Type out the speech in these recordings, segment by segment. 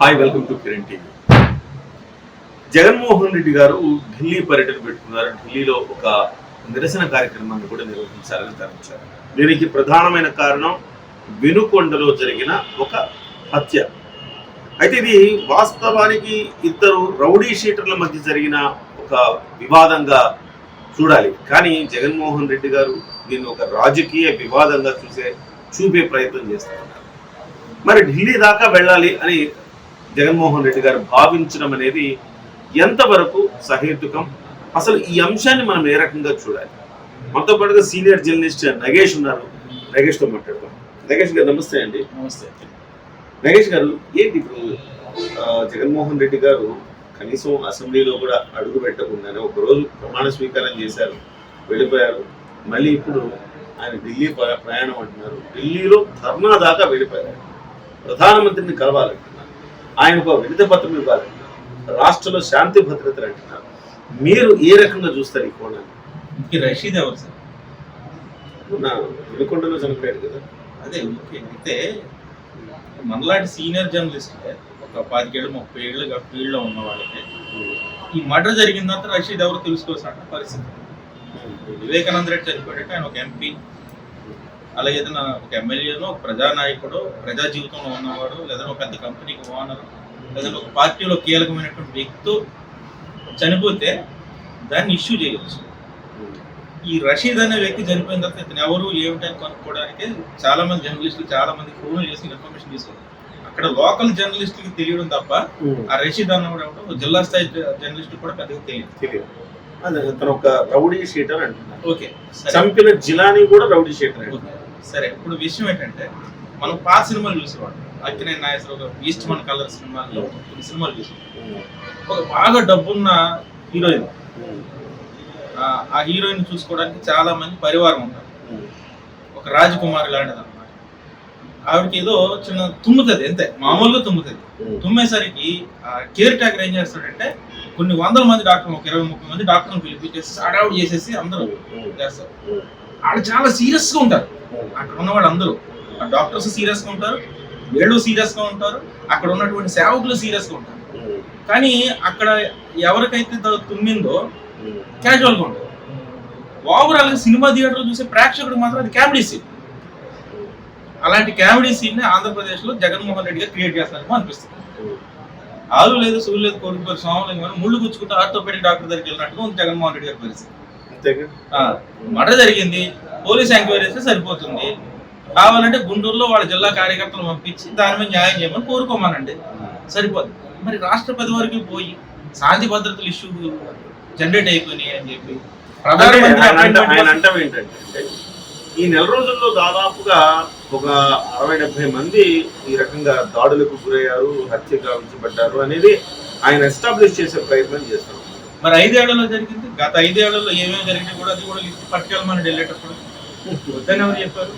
Hi welcome to Kiran TV. Jaganmohan Reddy garu Delhi పర్యటన పెట్టుకున్నారు. ఢిల్లీలో ఒక నిరసన కార్యక్రమాన్ని కూడా నిర్వహించాలని తరలించారు దీనికి ప్రధానమైన కారణం వెనుకొండలో జరిగిన ఒక హత్య. అయితే ఇది వాస్తవానికి ఇద్దరు రౌడీ షీటర్ల మధ్య జరిగిన ఒక వివాదంగా చూడాలి. కానీ జగన్మోహన్ రెడ్డి గారు దీన్ని ఒక రాజకీయ వివాదంగా చూసే చూపే ప్రయత్నం చేస్తున్నారు. మరి ఢిల్లీ దాకా వెళ్ళాలి అని జగన్మోహన్ రెడ్డి గారు భావించడం అనేది ఎంతవరకు సహేతుకం? అసలు ఈ అంశాన్ని మనం ఏ రకంగా చూడాలి? మనతో పాటుగా సీనియర్ జర్నలిస్ట్ నగేష్ ఉన్నారు. నగేష్తో మాట్లాడదాం. నగేష్ గారు నమస్తే అండి. నమస్తే. నగేష్ గారు ఏంటి ఇప్పుడు జగన్మోహన్ రెడ్డి గారు కనీసం అసెంబ్లీలో కూడా అడుగు పెట్టకుండానే ఒక రోజు ప్రమాణ స్వీకారం చేశారు వెళ్ళిపోయారు. మళ్ళీ ఇప్పుడు ఆయన ఢిల్లీ ప్ర- ప్రయాణం అంటున్నారు. ఢిల్లీలో ధర్నా దాకా వెళ్ళిపోయారు. ప్రధానమంత్రిని కలవాలంటున్నారు ఆయనకు వినతి పత్రం ఇవ్వాలంటున్నారు రాష్ట్రంలో శాంతి భద్రతలు అంటున్నారు. మీరు ఏ రకంగా చూస్తారు ఈ కోణాన్ని? రషీద్ ఎవరు సార్? మొన్న వినుకొండలో చనిపోయాడు కదా. అదే ఓకే అయితే మనలాంటి సీనియర్ జర్నలిస్ట్లే ఒక పాతికేళ్ళు ముప్పై ఏళ్ళుగా ఫీల్డ్లో ఉన్న వాళ్ళకి ఈ మర్డర్ జరిగిన తర్వాత రషీద్ ఎవరు తెలుసుకోవాల్సిన పరిస్థితి? వివేకానంద రెడ్డి చనిపోయాడంటే ఆయన ఒక ఎంపీ. అలాగే ఏదైనా ఒక ఎమ్మెల్యేనో ఒక ప్రజానాయకుడు ప్రజా జీవితంలో ఉన్నవాడు లేదా ఒక పెద్ద కంపెనీకి ఓనర్ లేదా ఒక పార్టీలో కీలకమైనటువంటి వ్యక్తి చనిపోతే దాన్ని ఇష్యూ చేయవచ్చు. ఈ రషీద్ అనే వ్యక్తి చనిపోయిన తర్వాత ఇతను ఎవరు ఏమిటని కనుక్కోవడానికి చాలా మంది జర్నలిస్టులు చాలా మంది ఫోన్లు చేసి ఇన్ఫర్మేషన్ తీసుకున్నారు అక్కడ లోకల్ జర్నలిస్టులకి తెలియడం తప్ప ఆ రషీద్ ఒక జిల్లా స్థాయి జర్నలిస్ట్ కూడా పెద్దగా తెలియదు. ఒక రౌడీ షీటర్ అంటున్నారు. ఓకే సరే. చంపిన జిలానీ కూడా రౌడీ షీటర్. సరే. ఇప్పుడు విషయం ఏంటంటే మనం పాత సినిమాలు చూసేవాడు Akkineni Nageswara Rao Eastmancolor సినిమాల్లో కొన్ని సినిమాలు చూసాం ఒక బాగా డబ్బున్న హీరోయిన్. ఆ- హీరోయిన్ చూసుకోవడానికి చాలా మంది పరివారం ఉంటారు. ఒక రాజకుమారి లాంటిది అనమాట ఆవిడకి ఏదో చిన్న తుమ్ముతుంది అంతే. మామూలుగా తుమ్ముతుంది. తుమ్మేసరికి ఆ కేర్ టేకర్ ఏం చేస్తాడంటే కొన్ని వందల మంది డాక్టర్లు ఒక ఇరవై ముప్పై మంది డాక్టర్లు పిలిపించేసి సాడౌట్ చేసేసి అందరూ చేస్తారు. వాళ్ళు చాలా సీరియస్గా ఉంటారు. అక్కడ ఉన్న వాళ్ళు అందరూ ఆ డాక్టర్స్ సీరియస్గా ఉంటారు. వీళ్ళు సీరియస్గా ఉంటారు అక్కడ ఉన్నటువంటి సేవకులు సీరియస్గా ఉంటారు. కానీ అక్కడ ఎవరికైతే తుమ్మిందో క్యాజువల్గా ఉంటుంది ఓవరాల్గా సినిమా థియేటర్ చూసే ప్రేక్షకుడు మాత్రం అది కామెడీ సీన్. అలాంటి కామెడీ సీన్ని ఆంధ్రప్రదేశ్లో జగన్మోహన్ రెడ్డి గారు క్రియేట్ చేస్తారేమో అనిపిస్తుంది. ఆలు లేదు సూలు లేదు కోరుకుపోయి సోమలింగం అని ముళ్ళు గుచ్చుకుంటే ఆర్థోపెడిక్ డాక్టర్ దగ్గరికి వెళ్ళినట్టుగా ఉంది జగన్మోహన్ రెడ్డి గారి పరిస్థితి. మర్డర్ జరిగింది పోలీస్ ఎంక్వైరీ చేస్తే సరిపోతుంది. కావాలంటే గుంటూరులో వాళ్ళ జిల్లా కార్యకర్తలు పంపించి దాని మీద న్యాయం చేయమని కోరుకోమనండి. సరిపోతుంది మరి రాష్ట్రపతి వరకు పోయి శాంతి భద్రతలు ఇష్యూ జనరేట్ అయిపోయినాయి అని చెప్పి ఆయన అంట- ఏంటంటే ఈ నెల రోజుల్లో దాదాపుగా ఒక అరవై డెబ్బై మంది ఈ రకంగా దాడులకు గురయ్యారు హత్య గావించబడ్డారు అనేది ఆయన ఎస్టాబ్లిష్ చేసే ప్రయత్నం చేస్తారు మరి ఐదేళ్ళలో జరిగింది. గత ఐదేళ్ళలో ఏమేమి జరిగినాయి కూడా అది కూడా లిస్ట్ పట్టుకెళ్ళమని వెళ్ళేటప్పుడు. వద్దని ఎవరు చెప్పారు?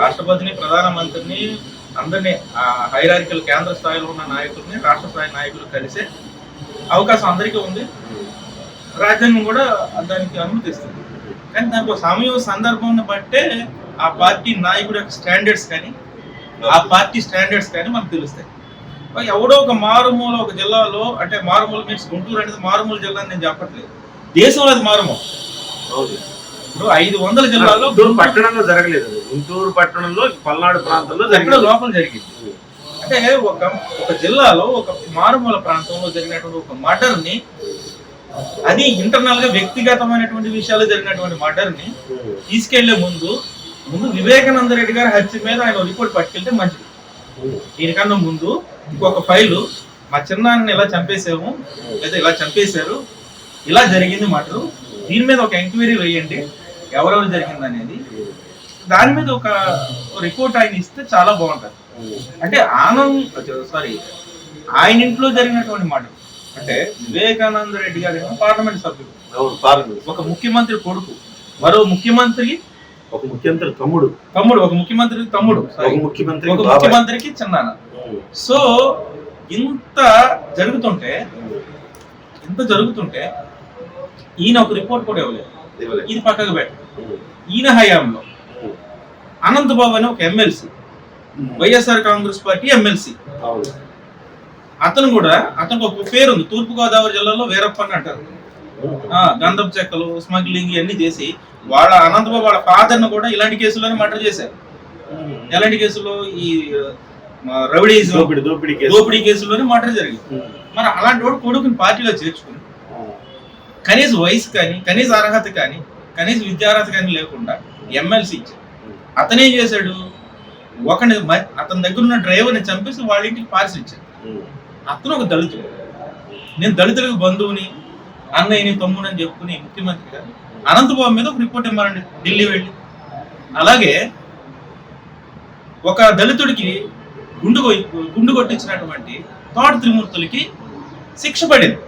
రాష్ట్రపతిని ప్రధానమంత్రిని అందరినీ హైరారికల్ కేంద్ర స్థాయిలో ఉన్న నాయకుల్ని రాష్ట్ర స్థాయి నాయకులు కలిసే అవకాశం అందరికీ ఉంది. రాజ్యాంగం కూడా దానికి అనుమతిస్తుంది. కానీ దానికి ఒక సమయం సందర్భం బట్టే ఆ పార్టీ నాయకుడి యొక్క స్టాండర్డ్స్ కానీ ఆ పార్టీ స్టాండర్డ్స్ కానీ మనకు తెలుస్తాయి. ఎవడో ఒక మారుమూల ఒక జిల్లాలో అంటే మారుమూల మీన్స్ గుంటూరు అనేది మారుమూల జిల్లా అని నేను చెప్పట్లేదు. దేశంలో అది మారుమూల. ఇప్పుడు ఐదు వందల జిల్లాలో పట్టణంలో జరగలేదు. గుంటూరు పట్టణంలో పల్నాడు ప్రాంతంలో జరిగింది. లోపల జరిగింది. అంటే ఒక ఒక జిల్లాలో ఒక మారుమూల ప్రాంతంలో జరిగినటువంటి ఒక మర్డర్ని అది ఇంటర్నల్గా వ్యక్తిగతమైనటువంటి విషయాలు జరిగినటువంటి మర్డర్ని తీసుకెళ్ళే ముందు ముందు వివేకానంద రెడ్డి గారి హత్య మీద ఆయన రిపోర్ట్ పట్టుకెళ్తే మంచిది. దీనికన్నా ముందు ఇంకొక ఫైలు మా చిన్నాన్ని ఇలా చంపేసాము లేదా ఇలా చంపేశారు ఇలా జరిగింది మటరు దీని మీద ఒక ఎంక్వైరీ వేయండి ఎవరెవరు జరిగింది అనేది దాని మీద ఒక రిపోర్ట్ ఆయన ఇస్తే చాలా బాగుంటది. అంటే ఆనంద్ సారీ ఆయన ఇంట్లో జరిగినటువంటి మాట. అంటే వివేకానంద రెడ్డి గారు ఏమో పార్లమెంట్ సభ్యుడు. ఒక ముఖ్యమంత్రి కొడుకు. మరో ముఖ్యమంత్రి ఒక ముఖ్యమంత్రి తమ్ముడు. తమ్ముడు ఒక ముఖ్యమంత్రి తమ్ముడు ఒక. ముఖ్యమంత్రి ఒక. ముఖ్యమంత్రికి చిన్నాన్న. సో ఇంత జరుగుతుంటే ఇంత జరుగుతుంటే ఈయన ఒక రిపోర్ట్ కూడా ఇవ్వలేదు. ఇవ్వలేదు. ఇది పక్కకు పెట్ట. ఈయన హయాంలో. అనంతబాబు అని ఒక MLC YSR Congress party MLC. అవును. అతను కూడా అతనికి ఒక పేరు ఉంది తూర్పు గోదావరి జిల్లాలో వీరప్ప అని అంటారు. ఆ, గంధపు చెక్కలు స్మగ్లింగ్ ఇవన్నీ చేసి వాళ్ళ అనంతబాబు వాళ్ళ ఫాదర్ను కూడా ఇలాంటి కేసుల్లోనే మర్డర్ చేశారు. ఎలాంటి కేసులో ఈ రౌడీ దోపిడి దోపిడి కేసు. దోపిడీ కేసుల్లోనే మర్డర్ జరిగింది. మరి అలాంటి వాడు కొడుకుని పార్టీలో చేర్చుకుని కనీస వయసు కానీ కనీస అర్హత కానీ కనీస విద్యార్హత కానీ లేకుండా ఎమ్మెల్సీ ఇచ్చాడు అతనేం చేశాడు. ఒకని అతని దగ్గర ఉన్న డ్రైవర్ని చంపేసి వాళ్ళ ఇంటికి పార్సల్ ఇచ్చాడు. అతను ఒక దళితుడు. నేను దళితులకు బంధువుని అన్నయ్యని తమ్ముడు అని చెప్పుకుని ముఖ్యమంత్రి గారు అనంతబాబు మీద ఒక రిపోర్ట్ ఇవ్వాలండి ఢిల్లీ వెళ్ళి. అలాగే ఒక దళితుడికి గుండు గుండు కొట్టించినటువంటి తోట త్రిమూర్తులకి శిక్ష పడింది.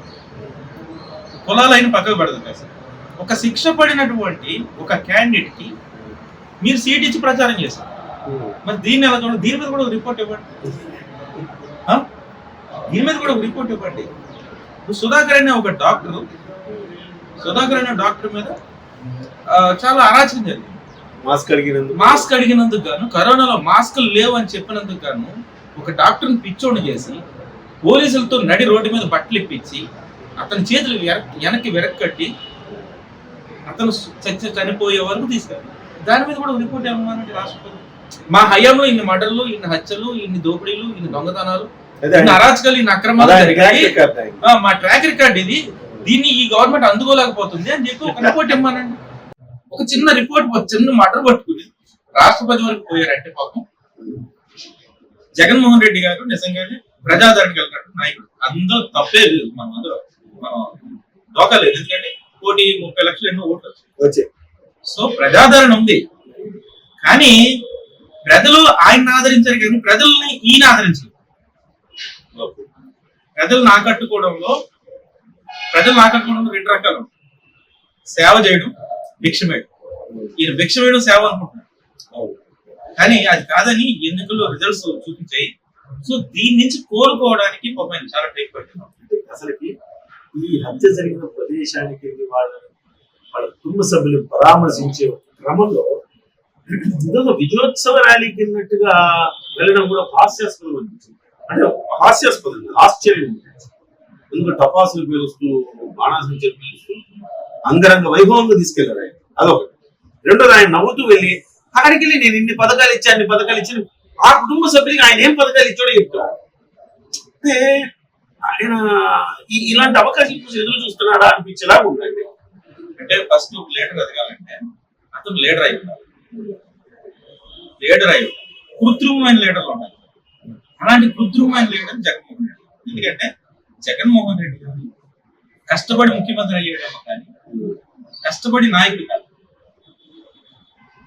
కులాలైన పక్కకు పడదు కదా ఒక శిక్ష పడినటువంటి ఒక క్యాండిడేట్కి మీరు సీట్ ఇచ్చి ప్రచారం చేశారు. మరి దీన్ని ఎలా చూడండి? దీని మీద కూడా ఒక రిపోర్ట్ ఇవ్వండి? దీని మీద కూడా ఒక రిపోర్ట్ ఇవ్వండి. సుధాకర్ అనే ఒక డాక్టర్ సుధాకర్ అనే డాక్టర్ మీద చాలా అరాచకం జరిగింది. మాస్క్ అడిగినందుకు. మాస్క్ అడిగినందుకు గాను కరోనాలో మాస్కులు లేవు అని చెప్పినందుకు గాను ఒక డాక్టర్ని పిచ్చోడిని చేసి పోలీసులతో నడి రోడ్డు మీద బట్టలు ఇప్పించి అతని చేతులు వెనక్- వెనక్కి వెనక్కట్టి అతను చచ్చి చనిపోయే వరకు తీసుకెళ్ళి దాని మీద కూడా రిపోర్ట్ ఏమన్నానండి రాష్ట్రపతి మా హయాంలో ఇన్ని మర్డర్లు ఇన్ని హత్యలు ఇన్ని దోపిడీలు ఇన్ని దొంగతనాలు ఇన్ని అరాచకాలు ఇన్ని అక్రమాలు జరిగాయి మా ట్రాక్ రికార్డ్ ఇది దీన్ని ఈ గవర్నమెంట్ అందుకోలేకపోతుంది అని చెప్పి ఒక రిపోర్ట్ ఇవ్వమానండి ఒక చిన్న రిపోర్ట్ చిన్న మటర్ పట్టుకుని రాష్ట్రపతి వరకు పోయారంటే పాపం జగన్మోహన్ రెడ్డి గారు నిజంగానే ప్రజాదరణ కలిగినట్టు నాయకుడు అందరూ తప్పే లేదు మనం అందరూ మనం దోకలేదు ఎందుకంటే కోటి ముప్పై లక్షలు ఎన్నో ఓట్లు వచ్చాయి. సో ప్రజాదరణ ఉంది. కానీ ప్రజలు ఆయన ఆదరించారు కానీ ప్రజల్ని ఈయన ఆదరించలేదు ప్రజలు నాకట్టుకోవడంలో ప్రజలు నాకట్టుకోవడంలో రెండు రకాలు సేవ చేయడం భిక్ష వేయడం ఈయన భిక్ష వేయడం సేవ అనుకుంటున్నారు. కానీ అది కాదని ఎన్నికల్లో రిజల్ట్స్ చూపించాయి. సో దీని నుంచి కోలుకోవడానికి పాపం చాలా టైం పట్టింది అసలుకి ఈ హత్య జరిగిన ప్రదేశానికి వెళ్ళి వాళ్ళ వాళ్ళ కుటుంబ సభ్యులు పరామర్శించే క్రమంలో ఇదొక విజయోత్సవ ర్యాలీకి వెళ్ళినట్టుగా వెళ్ళడం కూడా హాస్యాస్పదం అనిపించింది. అంటే హాస్యాస్పదం ఆశ్చర్యం ఎందుకు ఎందుకంటే టపాసులు పేలుస్తూ బాణాసంచలు పేలుస్తూ అంగరంగ వైభవంగా తీసుకెళ్ళారు ఆయన. అదొకటి. రెండోది ఆయన నవ్వుతూ వెళ్ళి అక్కడికి వెళ్ళి నేను ఇన్ని పథకాలు ఇచ్చి అన్ని పథకాలు ఇచ్చిన. ఆ కుటుంబ సభ్యులకి ఆయన ఏం పథకాలు ఇచ్చాడో చెప్తాడు అంటే ఆయన ఇలాంటి అవకాశం ఎదురు చూస్తున్నాడా అనిపించేలా ఉందండి. అంటే ఫస్ట్ లీడర్ ఎదగాలంటే అతను లీడర్ అయి ఉండాలి. లీడర్ అయి ఉండాలి. కృత్రిమమైన లీడర్లు ఉండాలి. అలాంటి కృత్రిమమైన లీడర్ జగన్మోహన్ రెడ్డి. ఎందుకంటే జగన్మోహన్ రెడ్డి గారు కష్టపడి ముఖ్యమంత్రి అయ్యేయడం కానీ కష్టపడి నాయకుడు కాదు.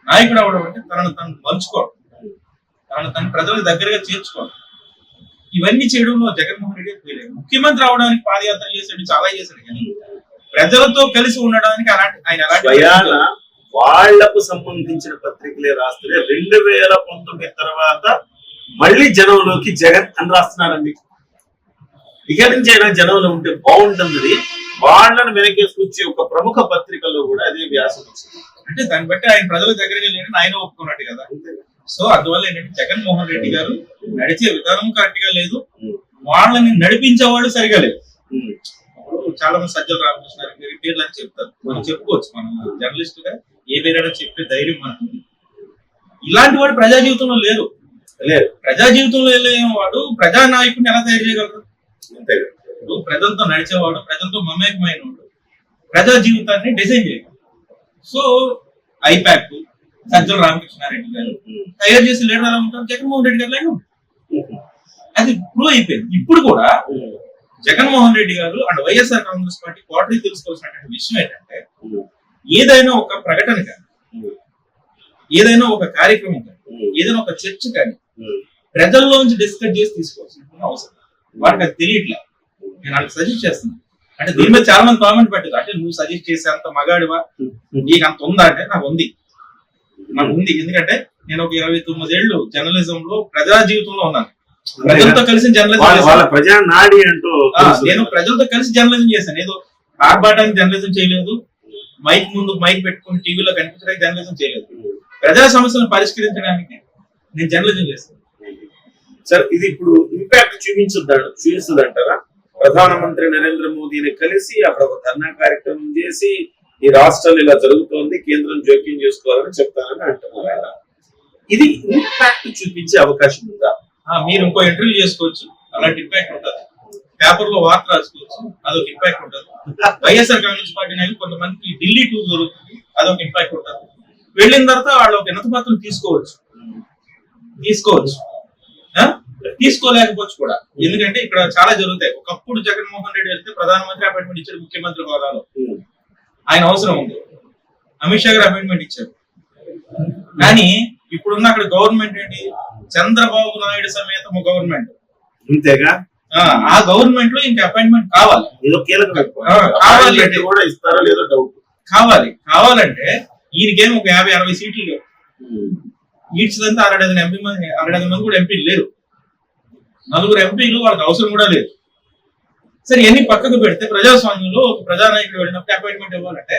నాయకుడు అవడం అంటే తనను తను పంచుకోవడం తనను తన ప్రజలకు దగ్గరగా చేర్చుకోవడం. ఇవన్నీ చేయడంలో జగన్మోహన్ రెడ్డి ముఖ్యమంత్రి అవడానికి పాదయాత్ర చేశాడు చాలా చేశాడు కానీ ప్రజలతో కలిసి ఉండడానికి అలాంటి ఆయన వాళ్ళకు సంబంధించిన పత్రికలే రాస్తూనే రెండు వేల పంతొమ్మిది తర్వాత మళ్ళీ జనంలోకి జగన్ అని రాస్తున్నారండి. ఇక నుంచి అయినా జనంలో ఉంటే బాగుంటుంది వాళ్ళని వెనకేసుకొచ్చే ఒక ప్రముఖ పత్రికల్లో కూడా అదే వ్యాసం వచ్చింది. అంటే దాన్ని బట్టి ఆయన ప్రజల దగ్గరికి వెళ్ళి ఆయన ఒప్పుకున్నట్టు కదా. సో అందువల్ల ఏంటంటే జగన్మోహన్ రెడ్డి గారు నడిచే విధానం కరెక్ట్గా లేదు. వాళ్ళని నడిపించేవాడు సరిగా లేదు. చాలా మంది సజ్జల రామకృష్ణ పేర్లు అని చెప్తారు మనం చెప్పుకోవచ్చు మనం జర్నలిస్ట్గా ఏ పేరైనా చెప్పే ధైర్యం మనకు. ఇలాంటి వాడు ప్రజా జీవితంలో లేరు లేదు ప్రజా జీవితంలో లేని వాడు ప్రజా నాయకుడిని ఎలా తయారు చేయగలరు అంతే. ఇప్పుడు ప్రజలతో నడిచేవాడు ప్రజలతో మమేకమైన వాడు ప్రజా జీవితాన్ని డిజైన్ చేయగలరు సో ఐపాక్ సజ్జల రామకృష్ణారెడ్డి గారు. తయారు చేసి లీడర్ ఎలా ఉంటారు జగన్మోహన్ రెడ్డి గారు. ఉమ్. అది ప్రూవ్ అయిపోయింది ఇప్పుడు కూడా. Jaganmohan Reddy garu and YSR Congress party క్వార్టరీ తెలుసుకోవాల్సినటువంటి విషయం ఏంటంటే ఏదైనా ఒక ప్రకటన కానీ ఏదైనా ఒక కార్యక్రమం కానీ ఏదైనా ఒక చర్చ కానీ ఉమ్. ప్రజల్లోంచి డిస్కస్ చేసి తీసుకోవాల్సిన అవసరం. వాడికి అది తెలియట్లే? నేను వాళ్ళకి సజెస్ట్ చేస్తున్నాను. అంటే దీని మీద చాలా మంది కామెంట్ పెట్టారు. అంటే నువ్వు సజెస్ట్ చేసే అంత మగాడివా? నీకు అంత ఉందా? అంటే నాకు ఉంది. నాకు ఉంది. ఎందుకంటే నేను ఒక ఇరవై తొమ్మిది ఏళ్ళు జర్నలిజం లో ప్రజా జీవితంలో ఉన్నాను. ప్రజలతో కలిసి జర్నలిజం ప్రజా నాడి అంటూ. నేను ప్రజలతో కలిసి జర్నలిజం చేశాను. ఏదో ఆర్భాటానికి జర్నలిజం చేయలేదు. మైక్ ముందు మైక్ పెట్టుకుని టీవీలో కనిపించడానికి జర్నలిజం చేయలేదు. ప్రజా సమస్యలను పరిష్కరించడానికి నేను జర్నలిజం చేస్తాను సరే ఇది ఇప్పుడు ఇంపాక్ట్ చూపించుద్దా చూపిస్తుంది అంటారా ప్రధానమంత్రి నరేంద్ర మోదీని కలిసి అక్కడ ఒక ధర్నా కార్యక్రమం చేసి ఈ రాష్ట్రాలు ఇలా జరుగుతోంది కేంద్రం జోక్యం చేసుకోవాలని చెప్తానని అంటున్నారు? ఇది ఇంపాక్ట్ చూపించే అవకాశం ఉందా? మీరు ఇంకో ఇంటర్వ్యూ చేసుకోవచ్చు. అలాంటి ఇంపాక్ట్ ఉంటుంది. పేపర్లో వార్త రాసుకోవచ్చు. అదొక ఇంపాక్ట్ ఉంటుంది. వైఎస్ఆర్ కాంగ్రెస్ పార్టీ నాయకులు కొంతమందికి ఢిల్లీ టూర్ దొరుకుతుంది. అదొక ఇంపాక్ట్ ఉంటుంది. వెళ్ళిన తర్వాత వాళ్ళు ఒక వినతి తీసుకోవచ్చు. తీసుకోవచ్చు. తీసుకోలేకపోవచ్చు కూడా. ఎందుకంటే ఇక్కడ చాలా జరుగుతాయి. ఒకప్పుడు జగన్మోహన్ రెడ్డి వెళ్తే ప్రధానమంత్రి అపాయింట్మెంట్ ఇచ్చారు ముఖ్యమంత్రి హోదాలో. ఆయన అవసరం ఉంది. అమిత్ షా గారు అపాయింట్మెంట్ ఇచ్చారు. కానీ ఇప్పుడున్న అక్కడ గవర్నమెంట్ ఏంటి? చంద్రబాబు నాయుడు సమేతము గవర్నమెంట్. అంతేగా ఆ, గవర్నమెంట్లో ఇంకా అపాయింట్మెంట్ కావాలి. ఏదో కీలక కావాలి కూడా ఇస్తారో లేదో డౌట్ కావాలి. కావాలంటే ఈయనకేం ఒక యాభై అరవై సీట్లు లేవు. ఈడ్చదంతా అరడజన్ ఎంపీ మంది అరడజన్ మంది కూడా ఎంపీలు లేరు. నలుగురు ఎంపీలు వాళ్ళకి అవసరం కూడా లేదు. సరే ఎన్ని పక్కకు పెడితే ప్రజాస్వామ్యంలో ఒక ప్రజానాయకుడు వెళ్ళినప్పుడు అపాయింట్మెంట్ ఇవ్వాలంటే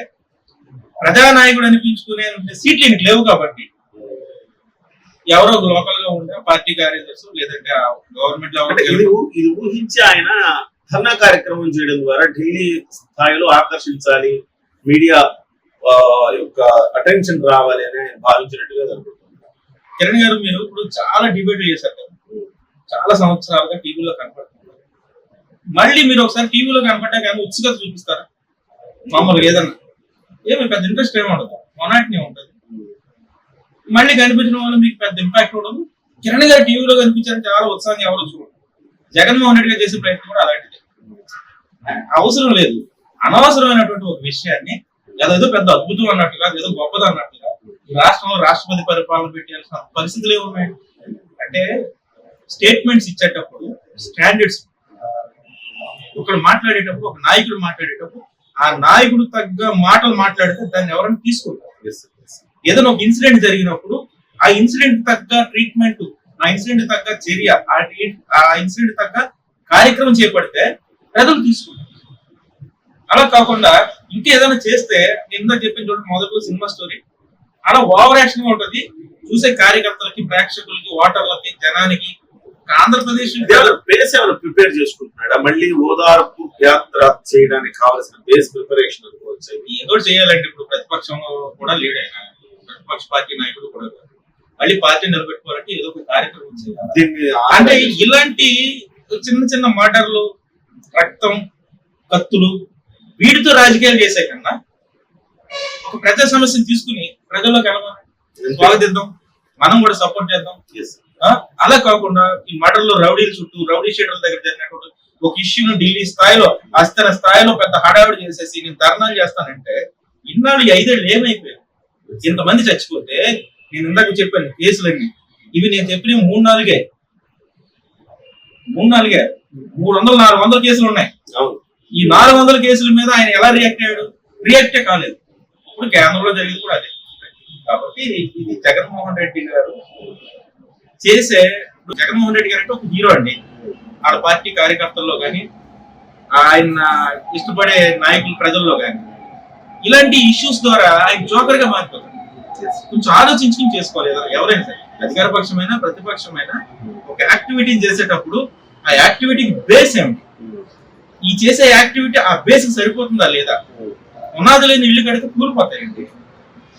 ప్రజానాయకుడు అనిపించుకునే సీట్లు ఈయనకి లేవు కాబట్టి ఎవరో లోకల్గా ఉండే పార్టీ కార్యదర్శి లేదంటే గవర్నమెంట్లో ఇది ఊహించి ఆయన ధర్నా కార్యక్రమం చేయడం ద్వారా ఢిల్లీ స్థాయిలో ఆకర్షించాలి మీడియా యొక్క అటెన్షన్ రావాలి అని ఆయన భావించినట్టుగా జరుగుతుంది. కిరణ్ గారు మీరు ఇప్పుడు చాలా డిబేట్లు చేశారు కదా. చాలా సంవత్సరాలుగా టీవీలో కనపడుతున్నారు. మళ్ళీ మీరు ఒకసారి టీవీలో కనపడ్డా కానీ ఉత్సుకత చూపిస్తారా? మామూలుగా ఏదన్నా. ఏమి పెద్ద ఇంట్రెస్ట్ ఏమి ఉండదు. మొనాటిని ఉంటుంది. మళ్ళీ కనిపించడం వల్ల మీకు పెద్ద ఇంపాక్ట్ ఉండదు. కిరణ్ గారు టీవీలో కనిపించడం చాలా ఉత్సాహంగా ఎవరు చూడరు. జగన్మోహన్ రెడ్డి గారు చేసే ప్రయత్నం కూడా అలాంటిది. అవసరం లేదు. అనవసరమైనటువంటి ఒక విషయాన్ని అదేదో పెద్ద అద్భుతం అన్నట్టుగా ఏదో గొప్పది అన్నట్టుగా రాష్ట్రంలో రాష్ట్రపతి పరిపాలన పెట్టాల్సిన పరిస్థితులు ఏమున్నాయి? అంటే స్టేట్మెంట్స్ ఇచ్చేటప్పుడు స్టాండర్డ్స్ ఒకడు మాట్లాడేటప్పుడు ఒక నాయకుడు మాట్లాడేటప్పుడు ఆ నాయకుడు తగ్గ మాటలు మాట్లాడితే దాన్ని ఎవరైనా తీసుకుంటారు. ఏదైనా ఒక ఇన్సిడెంట్ జరిగినప్పుడు ఆ ఇన్సిడెంట్ తగ్గ ట్రీట్మెంట్ ఆ ఇన్సిడెంట్ తగ్గ చర్య ఆ ఇన్సిడెంట్ తగ్గ కార్యక్రమం చేపడితే ప్రజలు తీసుకుంటారు. అలా కాకుండా ఇంకేదైనా చేస్తే నేను ఇందాక చెప్పిన చూడండి మొదటి సినిమా స్టోరీ అలా ఓవర్ యాక్షన్గా ఉంటది. చూసే కార్యకర్తలకి ప్రేక్షకులకి ఓటర్లకి జనానికి ఆంధ్రప్రదేశ్ బేస్ ఏమైనా ప్రిపేర్ చేసుకుంటున్నాడా? మళ్ళీ ఓదార్పు యాత్ర చేయడానికి కావాల్సిన బేస్ ప్రిపరేషన్ అనుకోవచ్చు. ఏదో చేయాలంటే ఇప్పుడు ప్రతిపక్షంలో కూడా లీడ్ అయిన. ప్రతిపక్ష పార్టీ నాయకుడు కూడా కాదు. మళ్ళీ పార్టీ నిలబెట్టుకోవాలంటే ఏదో ఒక కార్యక్రమం చేయాలి. అంటే ఇలాంటి చిన్న చిన్న మర్డర్లు రక్తం కత్తులు వీటితో రాజకీయాలు చేసే కన్నా ఒక ప్రజా సమస్యను తీసుకుని ప్రజల్లోకి వెళ్ళమని స్వాగతిద్దాం. మనం కూడా సపోర్ట్ చేద్దాం? అలా కాకుండా ఈ మర్డర్లో రౌడీల చుట్టూ రౌడీ షీటర్ల దగ్గర జరిగినటువంటి ఒక ఇష్యూను ఢిల్లీ స్థాయిలో అస్థిర స్థాయిలో పెద్ద హడావిడి చేసేసి నేను ధర్నాలు చేస్తానంటే ఇన్నాళ్ళు ఐదేళ్ళు ఏమైపోయాయి? ఇంతమంది చచ్చిపోతే నేను ఇందాక చెప్పాను కేసులన్నీ. ఇవి నేను చెప్పిన మూడు నాలుగే. మూడు నాలుగే. మూడు వందలు నాలుగు వందల కేసులు ఉన్నాయి. అవును. ఈ నాలుగు వందల కేసుల మీద ఆయన ఎలా రియాక్ట్ అయ్యాడు? రియాక్టే కాలేదు. ఇప్పుడు కేంద్రంలో జరిగింది కూడా అదే. కాబట్టి ఇది జగన్మోహన్ రెడ్డి గారు చేసే ఇప్పుడు జగన్మోహన్ రెడ్డి గారు అంటే ఒక హీరో అండి. వాళ్ళ పార్టీ కార్యకర్తల్లో కానీ ఆయన ఇష్టపడే నాయకుల ప్రజల్లో కానీ ఇలాంటి ఇష్యూస్ ద్వారా ఆయన జోకర్గా మారిపోతారు కొంచెం ఆలోచించుకుని చేసుకోవాలి ఎవరు- ఎవరైనా సరే. అధికార పక్షమైనా ప్రతిపక్షమైనా ఒక యాక్టివిటీని చేసేటప్పుడు ఆ యాక్టివిటీకి బేస్ ఏమిటి? ఈ చేసే యాక్టివిటీ ఆ బేస్ సరిపోతుందా లేదా? పునాది లేని ఇల్లు కడితే కూలిపోతాయండి.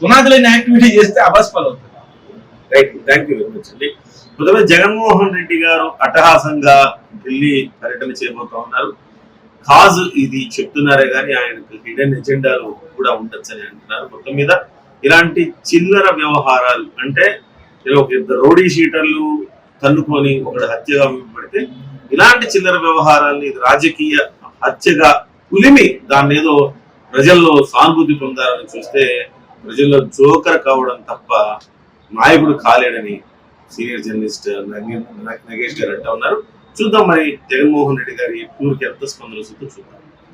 పునాది లేని యాక్టివిటీ చేస్తే అబాస్పాలు అవుతుంది right thank you very much అండి. మొదట జగన్మోహన్ రెడ్డి గారు అట్టహాసంగా ఢిల్లీ పర్యటన చేయబోతా ఉన్నారు. కాజ్ ఇది చెప్తున్నారే కానీ ఆయనకు హిడెన్ ఎజెండాలు కూడా ఉండొచ్చని అంటున్నారు. మొత్తం మీద ఇలాంటి చిల్లర వ్యవహారాలు అంటే ఒక ఇద్దరు రోడీ షీటర్లు తన్నుకొని ఒకటి హత్యగా పడితే ఇలాంటి చిల్లర వ్యవహారాల్ని ఇది రాజకీయ హత్యగా పులిమి దాన్ని ఏదో ప్రజల్లో సానుభూతి పొందాలని చూస్తే ప్రజల్లో జోకర్ కావడం తప్ప నాయకుడు కాలేడని సీనియర్ జర్నలిస్ట్ నగేష్ గారు అంటా ఉన్నారు. చూద్దాం మరి జగన్మోహన్ రెడ్డి గారి టూర్కి ఎంత స్పందన వస్తుందో చూద్దాం.